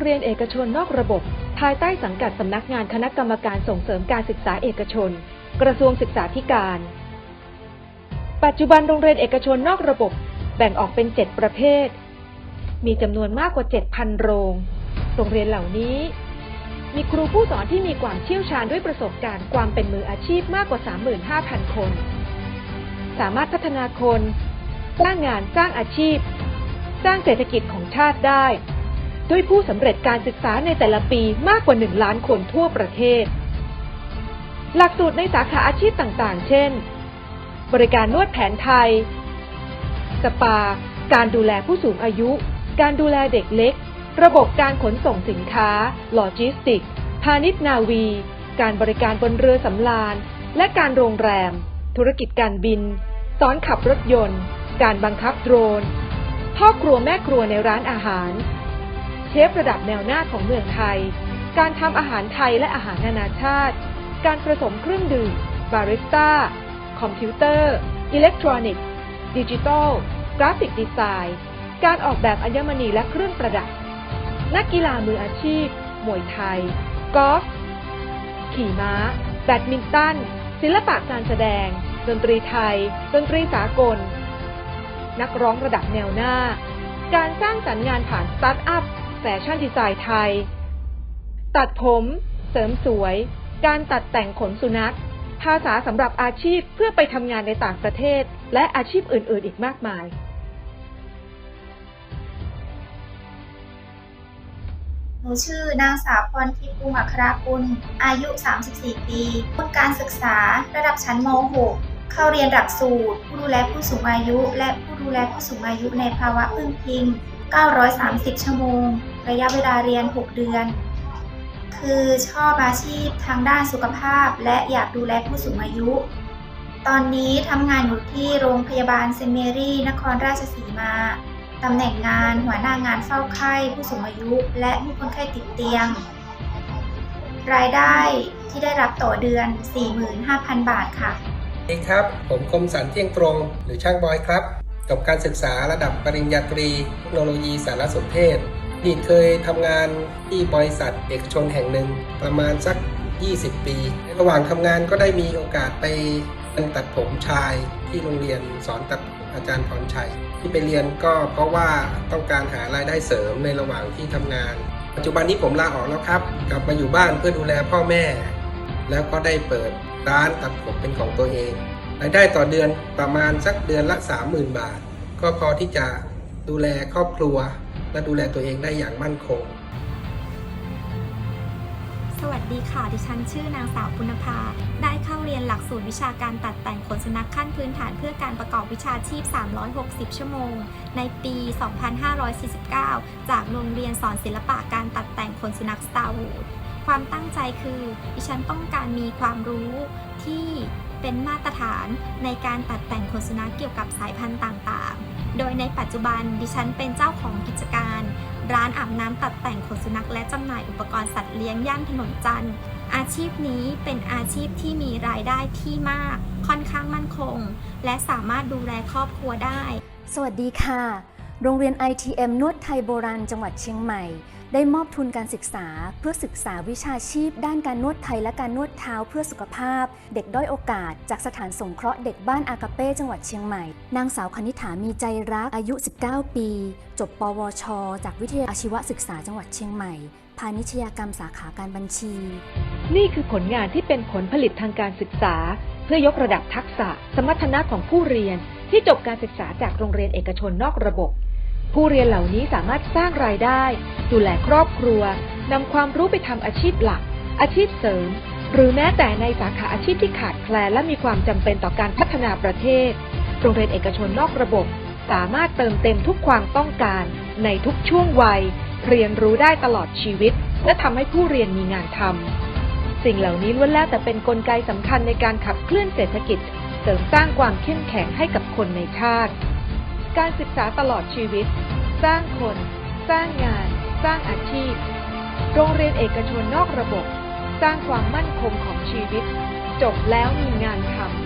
เรียนเอกชนนอกระบบ ภายใต้สังกัดสำนักงานคณะกรรมการส่งเสริมการศึกษาเอกชน กระทรวงศึกษาธิการ ปัจจุบันโรงเรียนเอกชนนอกระบบ แบ่งออกเป็น 7 ประเภท มีจำนวนมากกว่า 7,000 โรง โรงเรียนเหล่านี้ มีครูผู้สอนที่มีความเชี่ยวชาญด้วยประสบการณ์ความเป็นมืออาชีพมากกว่า 35,000 คน สามารถพัฒนาคน สร้างงานสร้างอาชีพ สร้างเศรษฐกิจของชาติได้ ด้วยผู้สำเร็จการศึกษาในแต่ละปีมากกว่า 1 ล้านคนทั่วประเทศ หลักสูตรในสาขาอาชีพต่างๆ เช่น บริการนวดแผนไทย สปา การดูแลผู้สูงอายุ การดูแลเด็กเล็ก ระบบการขนส่งสินค้า โลจิสติกส์พาณิชย์นาวี การบริการบนเรือสำราญ และการโรงแรม ธุรกิจการบิน สอนขับรถยนต์ การบังคับโดรนพ่อครัวแม่ครัวในร้านอาหาร เชฟระดับแนวหน้าของเมืองไทย การทำอาหารไทยและอาหารนานาชาติ การผสมเครื่องดื่ม บาริสต้า คอมพิวเตอร์ อิเล็กทรอนิกส์ ดิจิทัล กราฟิกดีไซน์ การออกแบบอัญมณีและเครื่องประดับ นักกีฬามืออาชีพ มวยไทย กอล์ฟ ขี่ม้า แบดมินตัน ศิลปะการแสดง ดนตรีไทย ดนตรีสากล นักร้องระดับแนวหน้า การสร้างสรรค์งานผ่านสตาร์ทอัพ แฟชั่นดีไซน์ไทย ตัดผม เสริมสวย การตัดแต่งขนสุนัข ภาษาสำหรับอาชีพเพื่อไปทำงานในต่างประเทศ และอาชีพอื่น ๆ อีกมากมายหนูชื่อนางสาวพรทิพย์ภูมิอัครากุลอายุ 34 ปีผลการศึกษาระดับชั้นม .6 เข้าเรียนหลักสูตร ผู้ดูแลผู้สูงอายุ และผู้ดูแลผู้สูงอายุในภาวะพึ่งพิง 930 ชั่วโมง ระยะเวลาเรียน 6 เดือน คือชอบอาชีพทางด้านสุขภาพ และอยากดูแลผู้สูงอายุ ตอนนี้ทำงานอยู่ที่โรงพยาบาลเซนเมรี่ นครราชสีมาตำแหน่งงานหัวหน้างานเฝ้าไข้ผู้สูงอายุ และผู้คนไข้ติดเตียง รายได้ที่ได้รับต่อเดือน 45,000 บาทค่ะสวัสดีครับ ผมคมสันเที่ยงตรง หรือช่างบอยครับจบการศึกษาระดับปริญญาตรีเทคโนโลยีสารสนเทศ นี่เคยทำงานที่บริษัทเอกชนแห่งหนึ่งประมาณสัก 20 ปี ในระหว่างทำงานก็ได้มีโอกาสไปตัดผมชายที่โรงเรียนสอนตัดผมอาจารย์พรชัย ที่ไปเรียนก็เพราะว่าต้องการหารายได้เสริมในระหว่างที่ทำงาน ปัจจุบันนี้ผมลาออกแล้วครับ กลับมาอยู่บ้านเพื่อดูแลพ่อแม่ แล้วก็ได้เปิดร้านตัดผมเป็นของตัวเองรายได้ต่อเดือนประมาณสักเดือนละ 30,000 บาท ก็พอที่จะดูแลครอบครัว และดูแลตัวเองได้อย่างมั่นคง สวัสดีค่ะ ดิฉันชื่อนางสาวปุณภา ได้เข้าเรียนหลักสูตรวิชาการตัดแต่งขนสุนัขขั้นพื้นฐานเพื่อการประกอบวิชาชีพ 360 ชั่วโมง ในปี 2549 จากโรงเรียนสอนศิลปะการตัดแต่งขนสุนัข Star w o o d ความตั้งใจคือ ดิฉันต้องการมีความรู้ที่เป็นมาตรฐานในการตัดแต่งขนสุนัขเกี่ยวกับสายพันธุ์ต่างๆ โดยในปัจจุบันดิฉันเป็นเจ้าของกิจการ ร้านอาบน้ำตัดแต่งขนสุนัขและจำหน่ายอุปกรณ์สัตว์เลี้ยงย่านถนนจันทร์อาชีพนี้เป็นอาชีพที่มีรายได้ที่มาก ค่อนข้างมั่นคง และสามารถดูแลครอบครัวได้ สวัสดีค่ะ โรงเรียน ITM นวดไทยโบราณจังหวัดเชียงใหม่ ได้มอบทุนการศึกษา เพื่อศึกษาวิชาชีพ ด้านการนวดไทยและการนวดเท้าเพื่อสุขภาพ เด็กด้อยโอกาส จากสถานสงเคราะห์เด็กบ้านอากาเป้จังหวัดเชียงใหม่ นางสาวคณิ t ามีใจรักอายุ 19 ปี จบปวช จากวิทยาอาชีวศึกษาจังหวัดเชียงใหม่ พาณิชยกรรมสาขาการบัญชี นี่คือผลงานที่เป็นผลผลิตทางการศึกษา เพื่อยกระดับทักษะ สมรรถนะของผู้เรียนที่จบการศึกษาจากโรงเรียนเอกชนนอกระบบ ผู้เรียนเหล่านี้สามารถสร้างรายได้ ดูแลครอบครัวนำความรู้ไปทำอาชีพหลัก อาชีพเสริม หรือแม้แต่ในสาขาอาชีพที่ขาดแคลนและมีความจำเป็นต่อการพัฒนาประเทศ โรงเรียนเอกชนนอกระบบ สามารถเติมเต็มทุกความต้องการ ในทุกช่วงวัย เรียนรู้ได้ตลอดชีวิต และทำให้ผู้เรียนมีงานทำสิ่งเหล่านี้ล้วนแล้วแต่เป็นนกลไกสำคัญในการขับเคลื่อนเศรษฐกิจ เสริมสร้างความเข้มแข็งให้กับคนในชาติ การศึกษาตลอดชีวิต สร้างคน สร้างงาน สร้างอาชีพ โรงเรียนเอกชนนอกระบบ สร้างความมั่นคงของชีวิต จบแล้วมีงานทำ